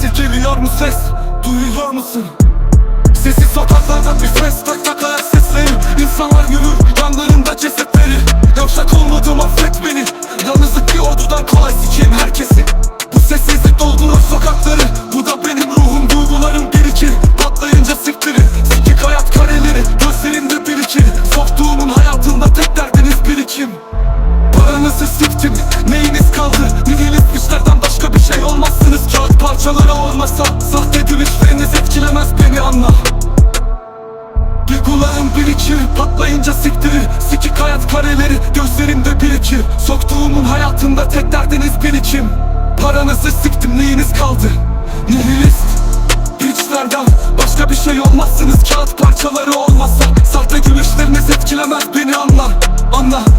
sesi geliyor mu ses? Duyuyor musun? Sessiz sokaklarda bir fes tak tak ayak sesleri. İnsanlar yürür yanlarında cesetleri. Yavşak olmadım affet beni. Yalnızlık bir ordudan kolay sikeyim herkesi. Bu sessizlik doldurur sokakları. Bu da benim ruhum duygularım birikir. Patlayınca siktiri Sikik hayat kareleri Gözlerinde birikir. Soktuğumun hayatında tek derdiniz birikim parçalara olmasa Sahte gülüşleriniz etkilemez beni anla. Bir kulağım birikir patlayınca siktirir Sikik hayat kareleri gözlerimde birikir Soktuğumun hayatında tek derdiniz birikim Paranızı siktim neyiniz kaldı? Nihilist Piçlerden başka bir şey olmazsınız. Kağıt parçaları olmasa Sahte gülüşleriniz etkilemez beni anla Anla.